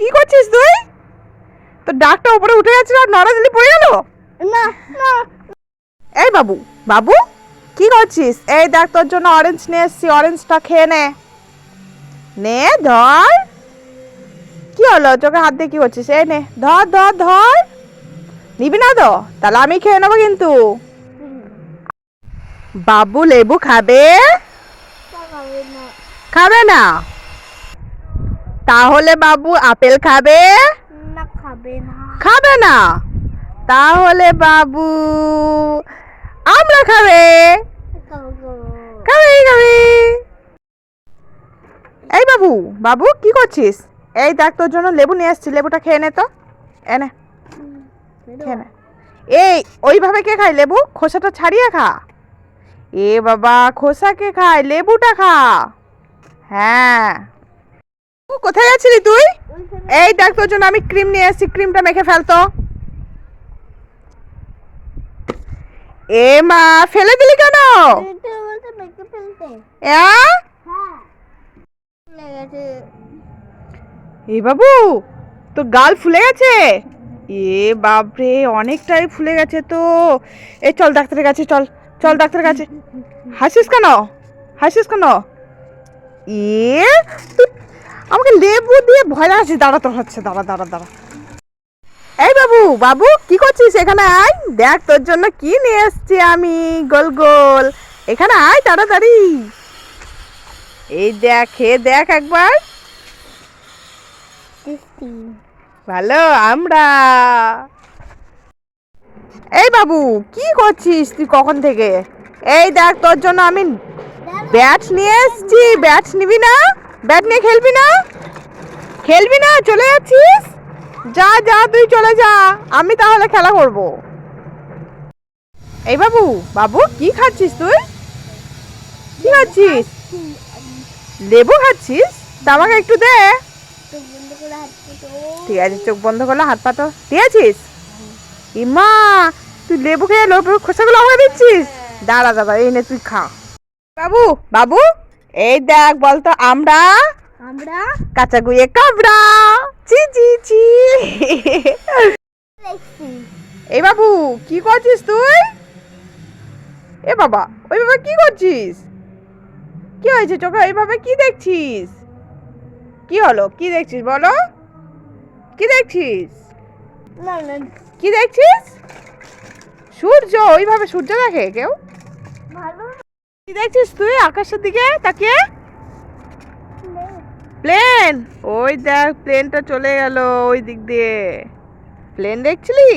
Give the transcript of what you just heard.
কি করছিস তুই? তো ডাকটা উপরে উঠে গেছিল আর নড়া দিলি পড়ে গেল? না না। এই বাবু বাবু কি করছিস? এই দেখ তোর জন্য অরেঞ্জ নিয়ে এসছি অরেঞ্জটা খেয়ে নে। নে ধর। কি হলো? চোখে হাত দিয়ে কি করছিস? এই নে ধর ধর ধর। নিবি না তো? তাহলে আমি খেয়ে নেব কিন্তু। বাবু লেবু খাবে? খাবে না? তাহলে বাবু আপেল খাবে? না খাবে না। খাবে না? তাহলে বাবু আমরা খাবে। খাবে খাবে। এই বাবু বাবু কি করছিস? এই দেখ তোর জন্য লেবু নিয়ে আসছি লেবুটা খেয়ে নে তো। এনে খেয়ে নে। এই ওইভাবে কে খায় লেবু? খোসাটা ছাড়িয়ে খা। এ বাবা খোসা কে খায়? লেবুটা খা। হ্যাঁ। কোথায় যাচ্ছিলি তুই? এই দেখ তোর জন্য আমি ক্রিম নিয়ে এসেছি ক্রিমটা মেখে ফেলতো এ মা, ফেলে দিলি কেন? এ বাবু, তোর গাল ফুলে গেছে? এ বাপরে, অনেকটাই ফুলে গেছে তো। এ চল ডাক্তারের কাছে, চল চল ডাক্তারের কাছে। হাসিস কেন? হাসিস কেন? এ আমাকে লেবু দিয়ে ভয় লাগাচ্ছিস দাঁড়া তোর হচ্ছে দাঁড়া দাঁড়া দাঁড়া। এই বাবু বাবু কি করছিস এখানে আয়। দেখ তোর জন্য কি নিয়ে এসছি আমি। গোল গোল। এখানে আয় তাড়াতাড়ি। এই দেখ খেয়ে দেখ একবার। ভালো আমরা। এই বাবু কি করছিস তুই কখন থেকে? এই দেখ তোর জন্য আমি ব্যাট নিয়ে এসেছি। ব্যাট নিবি না? ব্যাট নিয়ে খেলবি না? খেলবি না? চলে যাচ্ছিস? যা যা, তুই চলে যা। আমি তাহলে খেলা করব। এই বাবু বাবু, কি খাচ্ছিস তুই? কি খাচ্ছিস? লেবু খাচ্ছিস? তা আমাকে একটু দে। ঠিক আছে, চোখ বন্ধ করলে হাত পাতো ঠিক আছিস? ইমা, তুই লেবু খেয়ে লেবু খোসাগুলো আমাকে দিচ্ছিস? দাঁড়া দাঁড়া, এই নে, তুই খা। বাবু বাবু? এই দেখ বলতো আমরা আমরা কাঁচা গুয়ে কাবড়া চি চি চি এই বাবু কি করছিস তুই? এ বাবা ওই বাবা কি করছিস? কি হয়েছে চোখে ওইভাবে কি দেখছিস? কি হলো? কি দেখছিস বলো? কি দেখছিস? কি দেখছিস? সূর্য ওইভাবে সূর্য দেখে কেউ? কি দেখছিস তুই আকাশের দিকে তাকিয়ে? প্লেন ওই দেখ প্লেনটা চলে গেল ওই দিক দিয়ে। প্লেন দেখছিলি?